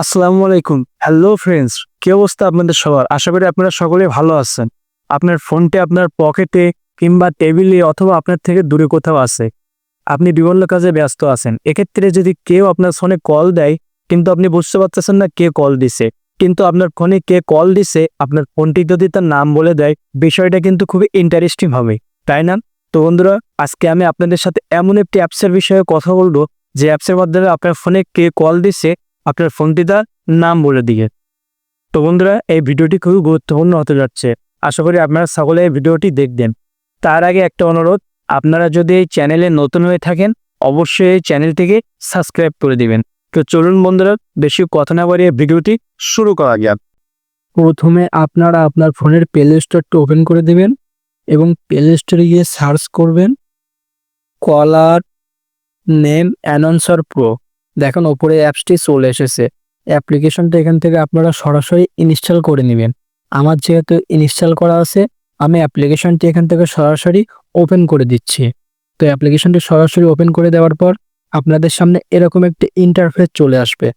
আসসালামু আলাইকুম। Hello friends কি অবস্থা আপনাদের সবার? আশা করি আপনারা সকলে ভালো আছেন। আপনার ফোনটি, আপনার পকেটে কিংবা টেবিলে অথবা আপনার থেকে দূরে কোথাও আছে। আপনি বিভিন্ন কাজে ব্যস্ত আছেন। এক্ষেত্রে যদি কেউ আপনার ফোনে কল দেয়, কিন্তু আপনি বুঝতে পারতেছেন না কে কল দিছে। কিন্তু আপনার ফোনে কে কল দিছে, আপনার ফোনটি যদি তার নাম বলে দেয়, বিষয়টা কিন্তু খুবই ইন্টারেস্টিং হবে। তাই না? তো বন্ধুরা, আজকে আমি আপনাদের সাথে এমন একটি অ্যাপসের বিষয়ে কথা বলব, যে অ্যাপসের মাধ্যমে আপনার ফোনে কে কল দিছে আপনার ফোনটি তার নাম বলে দিয়ে তো বন্ধুরা, এই ভিডিওটি খুবই গুরুত্বপূর্ণ হতে যাচ্ছে। আশা করি আপনারা সকলে এই ভিডিওটি দেখবেন। তার আগে একটা অনুরোধ, আপনারা যদি এই চ্যানেলে নতুন হয়ে থাকেন, অবশ্যই এই চ্যানেলটিকে সাবস্ক্রাইব করে দিবেন। তো চলুন বন্ধুরা, বেশি কথা না বাড়িয়ে ভিডিওটি শুরু করা যাক। প্রথমে আপনারা আপনার ফোনের প্লে স্টোরটি ওপেন করে দেবেন এবং প্লে স্টোরে গিয়ে সার্চ করবেন। কলার নেম অ্যানাউন্সার প্রো দেখেন, ওপরে অ্যাপসটি চলে এসেছে। অ্যাপ্লিকেশনটা এখান থেকে আপনারা সরাসরি ইনস্টল করে নেবেন। আমার যেহেতু ইনস্টল করা আছে, আমি অ্যাপ্লিকেশনটি এখান থেকে সরাসরি ওপেন করে দিচ্ছি। তো অ্যাপ্লিকেশনটি সরাসরি ওপেন করে দেওয়ার পর আপনাদের সামনে এরকম একটি ইন্টারফেস চলে আসবে।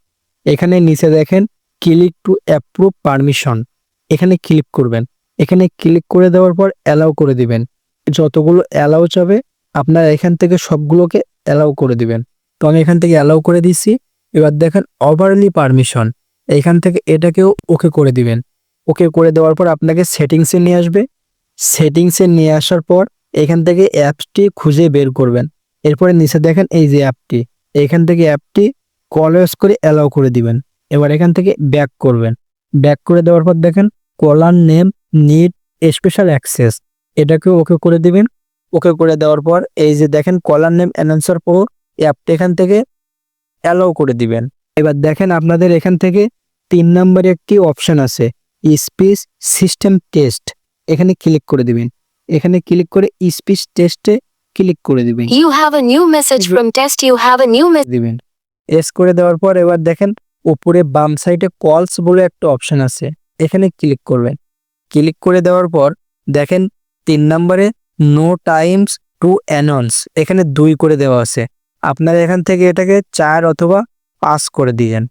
এখানে নিচে দেখেন, ক্লিক টু অ্যাপ্রুভ পারমিশন। এখানে ক্লিক করবেন। এখানে ক্লিক করে দেওয়ার পর অ্যালাউ করে দিবেন। যতগুলো অ্যালাউ চাবে আপনারা এখান থেকে সবগুলোকে অ্যালাউ করে দিবেন। তো আমি এখান থেকে অ্যালাউ করে দিচ্ছি এবার দেখেন ওভারলি পারমিশন এইখান থেকে এটাকেও ওকে করে দিবেন। ওকে করে দেওয়ার পর আপনাকে সেটিংসে নিয়ে আসবে। সেটিংসে নিয়ে আসার পর এখান থেকে অ্যাপসটি খুঁজে বের করবেন। এরপরে নিচে দেখেন এই যে অ্যাপটি। এইখান থেকে অ্যাপটি কলস করে অ্যালাউ করে দিবেন। এবার এখান থেকে ব্যাক করবেন। ব্যাক করে দেওয়ার পর দেখেন caller name need special access এটাকেও ওকে করে দিবেন। ওকে করে দেওয়ার পর এই যে দেখেন কলার নেম অ্যানাউন্সার প্রো অ্যাপটা এখান থেকে অ্যালাউ করে দিবেন। এবার দেখেন আপনাদের এখান থেকে তিন নম্বরে একটি অপশান আছে স্পিচ সিস্টেম টেস্ট এখানে ক্লিক করে দিবেন। এখানে ক্লিক করে স্পিচ টেস্টে ক্লিক করে দিবেন। You have a new message from test. You have a new message. দিবেন। এস করে দেওয়ার পর এবার দেখেন উপরে বাম সাইডে কলস বলে একটা অপশন আছে। এখানে ক্লিক করবেন। ক্লিক করে দেওয়ার পর দেখেন তিন নম্বরে নো টাইমস টু অ্যানাউন্স এখানে দুই করে দেওয়া আছে। আপনারা এখান থেকে এটাকে চার অথবা পাস করে দিয়েন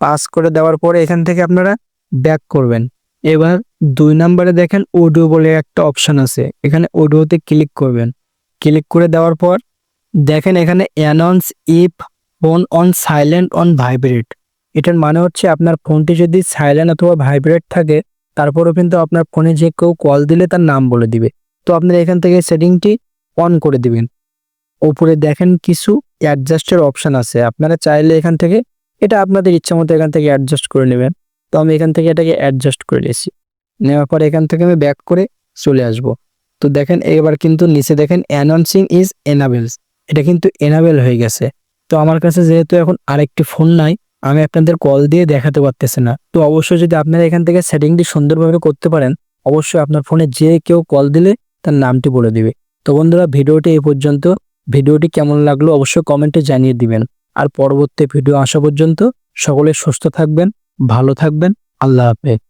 পাস করে দেওয়ার পরে এখান থেকে আপনারা ব্যাক করবেন। এবার দুই নম্বরে দেখেন অডিও বলে একটা অপশন আছে। এখানে অডিওতে ক্লিক করবেন। ক্লিক করে দেওয়ার পর দেখেন এখানে announce if phone on silent on vibrate এটার মানে হচ্ছে আপনার ফোনটি যদি সাইলেন্ট অথবা ভাইব্রেট থাকে, তারপরেও কিন্তু আপনার ফোনে যে কেউ কল দিলে তার নাম বলে দিবে। তো আপনারা এখান থেকে সেটিংটি অন করে দিবেন। উপরে দেখেন কিছু অ্যাডজাস্টের অপশন আছে। আপনারা চাইলে এখান থেকে, এটা আপনাদের ইচ্ছা মতো এখান থেকে অ্যাডজাস্ট করে নেবেন। তো আমি এখান থেকে এটাকে অ্যাডজাস্ট করে নিয়েছি। নেওয়ার পর এখান থেকে আমি ব্যাক করে চলে আসব। তো দেখেন, এবার কিন্তু নিচে দেখেন অ্যানাউন্সিং ইজ এনাবেলস এটা কিন্তু এনাবেল হয়ে গেছে। তো আমার কাছে যেহেতু এখন আরেকটি ফোন নাই, আমি আপনাদের কল দিয়ে দেখাতে পারতেছি না। তো অবশ্যই যদি আপনারা এখান থেকে সেটিংটি সুন্দরভাবে করতে পারেন, অবশ্যই আপনার ফোনে যে কেউ কল দিলে তার নামটি বলে দিবে। তো বন্ধুরা, ভিডিওটি এই পর্যন্ত। ভিডিওটি কেমন লাগল অবশ্যই কমেন্টে জানিয়ে দিবেন। আর পরবর্তী ভিডিও আসা পর্যন্ত সকলে সুস্থ থাকবেন, ভালো থাকবেন, আল্লাহ হাফেজ।